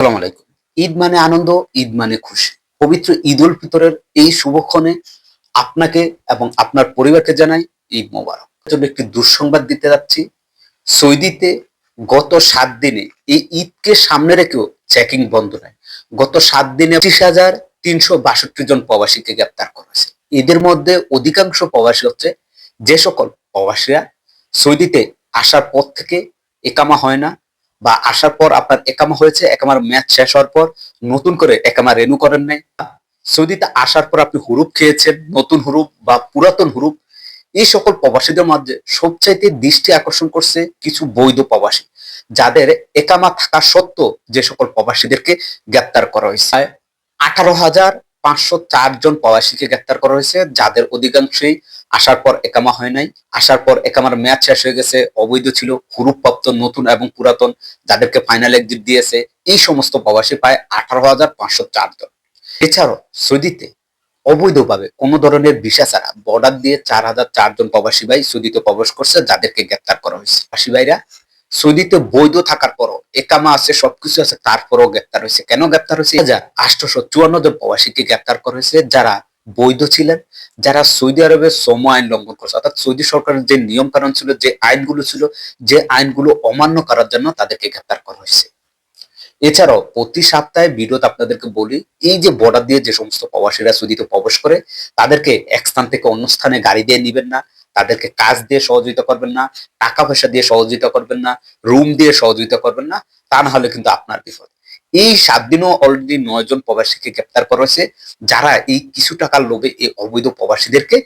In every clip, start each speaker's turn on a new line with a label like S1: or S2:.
S1: আসসালামু আলাইকুম। ঈদ মানে আনন্দ, ঈদ মানে খুশি। পবিত্র ঈদ উল ফিতরের এই শুভক্ষণে আপনাকে এবং আপনার পরিবারকে জানাই ঈদ মোবারক। জন্য একটি দুঃসংবাদ দিতে যাচ্ছি। সৌদিতে গত সাত দিনে এই ঈদকে সামনে রেখেও চেকিং বন্ধ নাই। গত সাত দিনে পঁচিশ হাজার তিনশো বাষট্টি জন প্রবাসীকে গ্রেপ্তার করা হয়েছে। এদের মধ্যে অধিকাংশ প্রবাসী হচ্ছে যে সকল প্রবাসীরা সৌদিতে আসার পর থেকে একামা হয় না। বা আসার পর আপনার একামা হয়েছে, একামার ম্যাচ শেষ হওয়ার পর নতুন করে একামা রেনু করেন নাই। সৌদিতে আসার পর আপনি হুরুপ খেয়েছেন, নতুন হুরুপ বা পুরাতন হুরুপ, এই সকল প্রবাসীদের মধ্যে সবচাইতে দৃষ্টি আকর্ষণ করছে কিছু বৈধ প্রবাসী, যাদের একামা থাকা সত্ত্বেও যে সকল প্রবাসীদেরকে গ্রেপ্তার করা হয়েছে। আঠারো হাজার পাঁচশো চার জন প্রবাসীকে গ্রেপ্তার করা হয়েছে, যাদের অধিকাংশই আসার পর একামা হয় নাই। আসার পর একামার ম্যাচ শেষ হয়ে গেছে, অবৈধ ছিল, হুরুপ্রাপ্ত নতুন এবং পুরাতন, যাদেরকে ফাইনাল এক্সিট দিয়েছে। এই সমস্ত প্রবাসী প্রায় আঠারো হাজার পাঁচশো জন। এছাড়াও সৌদিতে অবৈধভাবে কোনো ধরনের ভিসা ছাড়া বর্ডার দিয়ে চার হাজার চারজন প্রবাসী ভাই সৌদিতে প্রবেশ করছে, যাদেরকে গ্রেপ্তার করা হয়েছে। প্রবাসী ভাইরা সৌদিতে বৈধ থাকার পরও একামা আছে, সবকিছু আছে, তারপরও গ্রেপ্তার হয়েছে। কেন গ্রেপ্তার হয়েছে? হাজার আটশোশো চুয়ান্ন জন প্রবাসীকে গ্রেপ্তার করা হয়েছে, যারা বৈধ ছিলেন, যারা সৌদি আরবের শ্রম আইন লঙ্ঘন করছে। অর্থাৎ সৌদি সরকারের যে নিয়ম কানুন ছিল, যে আইনগুলো ছিল, যে আইনগুলো অমান্য করার জন্য তাদেরকে গ্রেপ্তার করা হয়েছে। এছাড়াও প্রতি সপ্তাহে বিরোধ আপনাদেরকে বলি, এই যে বর্ডার দিয়ে যে সমস্ত প্রবাসীরা সৌদিতে প্রবেশ করে, তাদেরকে এক স্থান থেকে অন্য স্থানে গাড়ি দিয়ে নিবেন না। তাদেরকে কাজ দিয়ে সহযোগিতা করবেন না, টাকা পয়সা দিয়ে সহযোগিতা করবেন না রুম দিয়ে সহযোগিতা করবেন না, তা না হলে কিন্তু আপনার বিপদ। এই সাত দিনও অলরেডি নয় জন প্রবাসীকে গ্রেপ্তার করা হয়েছে, যারা এই কিছু টাকার লোভে এই অবৈধ প্রবাসীদেরকে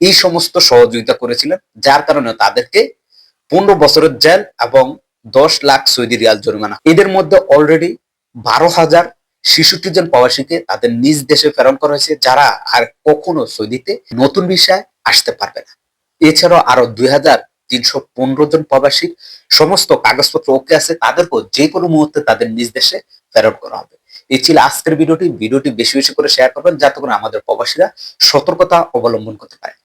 S1: এই সমস্ত সহযোগিতা করেছিলেন, যার কারণে তাদেরকে পনেরো বছরের জেল এবং দশ লাখ সৌদি রিয়াল জরিমানা। এদের মধ্যে অলরেডি বারো হাজার ছেষট্টি জন প্রবাসীকে তাদের নিজ দেশে প্রেরণ করা হয়েছে, যারা আর কখনো সৌদিতে নতুন বিষয় আসতে পারবে না। এছাড়াও আরও দুই হাজার তিনশো পনেরো জন প্রবাসী সমস্ত কাগজপত্র ওকে আছে, তাদেরকেও যে কোনো মুহূর্তে তাদের নিজ দেশে ফেরত করা হবে। এই ছিল আজকের ভিডিওটি। ভিডিওটি বেশি বেশি করে শেয়ার করবেন, যাতে করে আমাদের প্রবাসীরা সতর্কতা অবলম্বন করতে পারে।